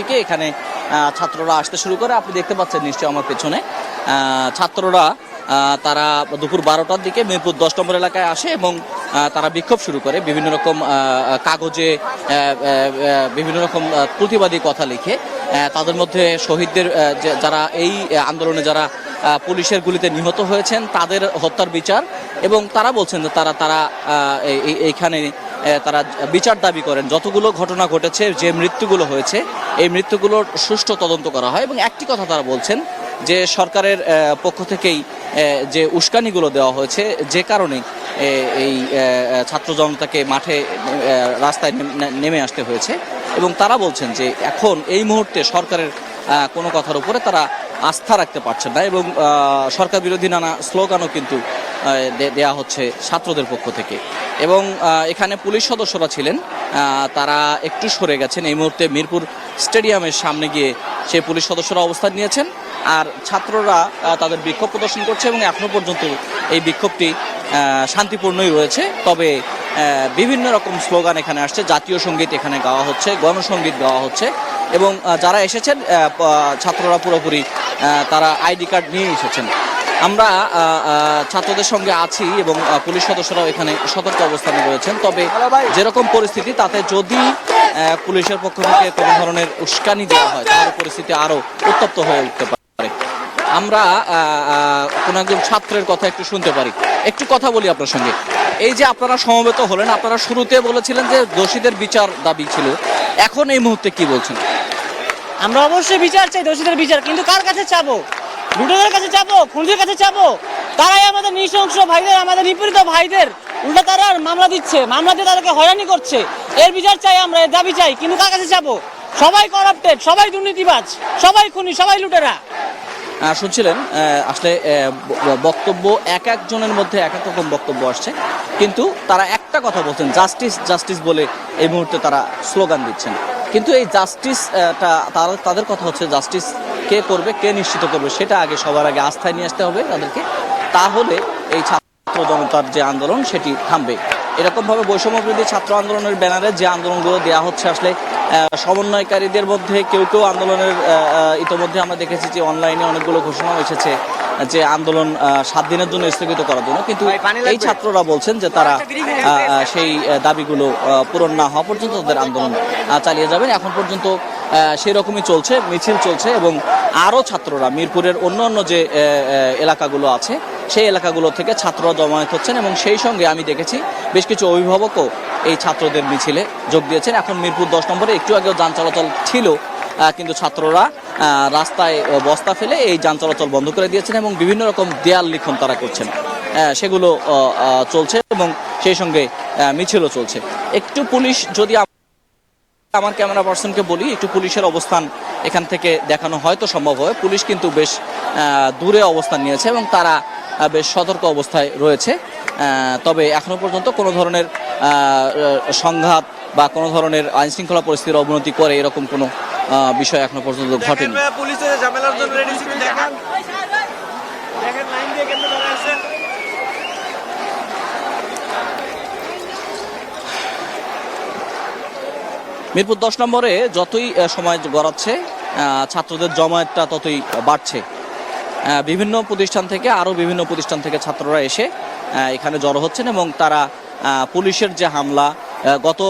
দিকে এখানে ছাত্ররা আসতে শুরু করে। আপনি দেখতে পাচ্ছেন নিশ্চয়ই আমার পেছনে। ছাত্ররা তারা দুপুর বারোটার দিকে মিরপুর দশ নম্বর এলাকায় আসে এবং তারা বিক্ষোভ শুরু করে। বিভিন্ন রকম কাগজে বিভিন্ন রকম প্রতিবাদী কথা লিখে তাদের মধ্যে শহীদদের যারা এই আন্দোলনে যারা পুলিশের গুলিতে নিহত হয়েছেন, তাদের হত্যার বিচার এবং তারা বলছেন যে তারা তারা এই- এই- এইখানে তারা বিচার দাবি করেন, যতগুলো ঘটনা ঘটেছে, যে মৃত্যুগুলো হয়েছে, এই মৃত্যুগুলোর সুষ্ঠু তদন্ত করা হয় এবং একটি কথা তারা বলছেন যে সরকারের পক্ষ থেকেই যে উস্কানিগুলো দেওয়া হয়েছে, যে কারণে এই ছাত্র জনতাকে মাঠে রাস্তায় নেমে আসতে হয়েছে এবং তারা বলছেন যে এখন এই মুহূর্তে সরকারের কোনো কথার উপরে তারা আস্থা রাখতে পারছেন না এবং সরকার বিরোধী নানা স্লোগানও কিন্তু দেয়া হচ্ছে ছাত্রদের পক্ষ থেকে। এবং এখানে পুলিশ সদস্যরা ছিলেন। তারা একটু সরে গেছেন। এই মুহূর্তে মিরপুর স্টেডিয়ামের সামনে গিয়ে সেই পুলিশ সদস্যরা অবস্থান নিয়েছেন। আর ছাত্ররা তাদের বিক্ষোভ প্রদর্শন করছে এবং এখনও পর্যন্ত এই বিক্ষোভটি শান্তিপূর্ণই রয়েছে। তবে বিভিন্ন রকম স্লোগান এখানে আসছে। জাতীয় সংগীত এখানে গাওয়া হচ্ছে গণসঙ্গীত গাওয়া হচ্ছে। এবং যারা এসেছেন ছাত্ররা পুরোপুরি তারা আইডি কার্ড নিয়ে এসেছেন। আমরা ছাত্রদের সঙ্গে আছি এবং পুলিশ সদস্যরাও এখানে সতর্ক অবস্থানে রয়েছেন। তবে যেরকম পরিস্থিতি তাতে যদি পুলিশের পক্ষ থেকে কোনো ধরনের উস্কানি দেওয়া হয় তাহলে পরিস্থিতি আরও উত্তপ্ত হয়ে উঠতে পারে। আমরা কোনো একজন ছাত্রের কথা একটু শুনতে পারি। একটু কথা বলি আপনার সঙ্গে। এই যে আপনারা সমবেত হলেন আপনারা শুরুতে বলেছিলেন যে দোষীদের বিচার দাবি ছিল। এখন এই মুহূর্তে কি বলছেন? আমরা অবশ্যই বিচার চাই দোষীদের বিচার কিন্তু কার কাছে চাবো? লুটেদের কাছে চাবো খুনিদের কাছে চাবো তারাই আমাদের নৃশংস ভাইদের, আমাদের নিপীড়িত ভাইদের। উল্টা তারা মামলা দিচ্ছে, মামলা দিয়ে তাদেরকে হয়রানি করছে। এর বিচার চাই আমরা, এর দাবি চাই, কিন্তু কার কাছে চাবো সবাই করাপ্টেড সবাই দুর্নীতিবাজ, সবাই খুনি, সবাই লুটেরা। শুনছিলেন আসলে বক্তব্য এক একজনের মধ্যে এক এক রকম বক্তব্য আসছে। কিন্তু তারা একটা কথা বলছেন জাস্টিস জাস্টিস বলে এই মুহূর্তে তারা স্লোগান দিচ্ছেন। কিন্তু এই জাস্টিস তারা, তাদের কথা হচ্ছে জাস্টিস কে করবে কে নিশ্চিত করবে সেটা আগে সবার আগে আস্থায় নিয়ে আসতে হবে তাদেরকে। তাহলে এই ছাত্র জনতার যে আন্দোলন সেটি থামবে। এরকমভাবে বৈষম্য বিরোধী ছাত্র আন্দোলনের ব্যানারে যে আন্দোলনগুলো দেওয়া হচ্ছে আসলে সমন্বয়কারীদের মধ্যে কেউ কেউ আন্দোলনের ইতোমধ্যে আমরা দেখেছি যে অনলাইনে অনেকগুলো ঘোষণাও এসেছে যে আন্দোলন আহ, সাত দিনের জন্য স্থগিত করার জন্য। কিন্তু এই ছাত্ররা বলছেন যে তারা সেই দাবিগুলো পূরণ না হওয়া পর্যন্ত তাদের আন্দোলন চালিয়ে যাবেন। এখন পর্যন্ত আহ, সেই রকমই চলছে মিছিল চলছে এবং আরও ছাত্ররা মিরপুরের অন্য অন্য যে এলাকাগুলো আছে সেই এলাকাগুলো থেকে ছাত্ররা জমায়েত হচ্ছেন এবং সেই সঙ্গে আমি দেখেছি বেশ কিছু অভিভাবকও এই ছাত্রদের মিছিলে যোগ দিয়েছেন। এখন মিরপুর দশ নম্বরে একটু আগেও যান চলাচল ছিল কিন্তু ছাত্ররা রাস্তায় বস্তা ফেলে এই যান চলাচল বন্ধ করে দিয়েছেন এবং বিভিন্ন রকম দেয়াল লিখন তারা করছেন। সেগুলো চলছে এবং সেই সঙ্গে মিছিলও চলছে। একটু পুলিশ যদি আমার ক্যামেরা পার্সনকে বলি একটু পুলিশের অবস্থান এখান থেকে দেখানো হয়তো সম্ভব হয় পুলিশ কিন্তু বেশ দূরে অবস্থান নিয়েছে এবং তারা বেশ সতর্ক অবস্থায় রয়েছে। তবে এখনও পর্যন্ত কোনো ধরনের সংঘাত বা কোনো ধরনের আইন শৃঙ্খলা পরিস্থিতির অবনতি করে এরকম কোনো বিষয় এখনও পর্যন্ত ঘটেনি। পুলিশের ঝামেলার জন্য রেডি দেখেন। দেখেন লাইন দিয়ে কেমনে দাঁড়ায় আছে মিরপুর দশ নম্বরে যতই সময় গড়াচ্ছে ছাত্রদের জমায়েতটা ততই বাড়ছে। বিভিন্ন প্রতিষ্ঠান থেকে, আরও বিভিন্ন প্রতিষ্ঠান থেকে ছাত্ররা এসে এখানে জড়ো হচ্ছেন এবং তারা পুলিশের যে হামলা গত